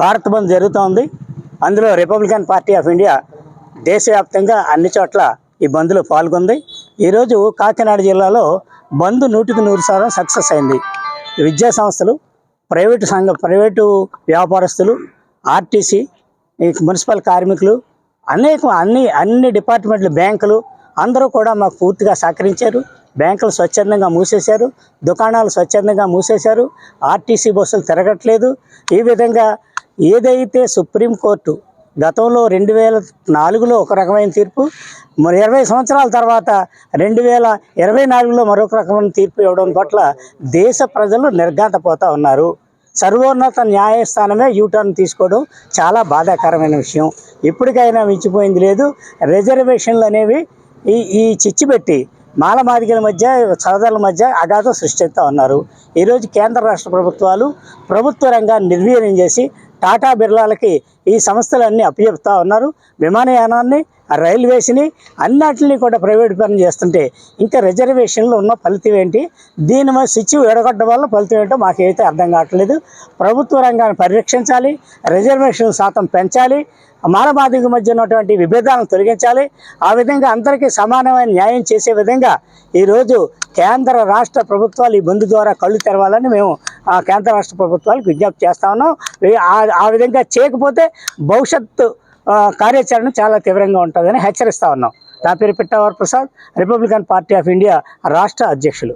భారత్ బంద్ జరుగుతోంది. అందులో Republican party of India దేశవ్యాప్తంగా అన్ని చోట్ల ఈ బంద్లో పాల్గొంది. ఈరోజు కాకినాడ జిల్లాలో బంద్ నూటికి నూరు శాతం సక్సెస్ అయింది. విద్యా సంస్థలు ప్రైవేటు సంఘ ప్రైవేటు వ్యాపారస్తులు ఆర్టీసీ ఈ మున్సిపల్ కార్మికులు అనేక అన్ని అన్ని డిపార్ట్మెంట్లు బ్యాంకులు అందరూ కూడా మాకు పూర్తిగా సహకరించారు. బ్యాంకులు స్వచ్ఛందంగా మూసేశారు. దుకాణాలు స్వచ్ఛందంగా మూసేశారు. ఆర్టీసీ బస్సులు తిరగట్లేదు. ఈ విధంగా ఏదైతే సుప్రీంకోర్టు గతంలో రెండు వేల నాలుగులో ఒక రకమైన తీర్పు మరి ఇరవై సంవత్సరాల తర్వాత రెండు వేల ఇరవై నాలుగులో మరొక రకమైన తీర్పు ఇవ్వడం పట్ల దేశ ప్రజలు నిర్ఘాంతపోతూ ఉన్నారు. సర్వోన్నత న్యాయస్థానమే యూటర్న్ తీసుకోవడం చాలా బాధాకరమైన విషయం. ఇప్పటికైనా మించిపోయింది లేదు. రిజర్వేషన్లు అనేవి ఈ ఈ చిచ్చిపెట్టి మాలమాదిగల మధ్య సోదరుల మధ్య అగాధం సృష్టిస్తూ ఉన్నారు. ఈరోజు కేంద్ర రాష్ట్ర ప్రభుత్వాలు ప్రభుత్వ రంగాన్ని నిర్వీర్యం చేసి టాటా బిర్లాలకి ఈ సంస్థలన్నీ అప్పచెప్తా ఉన్నారు. విమానయానాన్ని రైల్వేస్ని అన్నిటిని కూడా ప్రైవేట్ పని చేస్తుంటే ఇంకా రిజర్వేషన్లు ఉన్న ఫలితం ఏంటి? దీని మీద స్విచ్ ఎడగొట్టడం వల్ల ఫలితం ఏంటో మాకైతే అర్థం కావట్లేదు. ప్రభుత్వ రంగాన్ని పరిరక్షించాలి రిజర్వేషన్ శాతం పెంచాలి మానవాదిక మధ్య ఉన్నటువంటి విభేదాలను తొలగించాలి. ఆ విధంగా అందరికీ సమానమైన న్యాయం చేసే విధంగా ఈరోజు కేంద్ర రాష్ట్ర ప్రభుత్వాలు ఈ బంధు ద్వారా కళ్ళు తెరవాలని మేము కేంద్ర రాష్ట్ర ప్రభుత్వాలకు విజ్ఞప్తి చేస్తా ఉన్నాం. ఆ- విధంగా చేయకపోతే భవిష్యత్తు కార్యాచరణ చాలా తీవ్రంగా ఉంటుందని హెచ్చరిస్తా ఉన్నాం. నా పేరు Pittavar Prasad Republican Party of India రాష్ట్ర అధ్యక్షులు.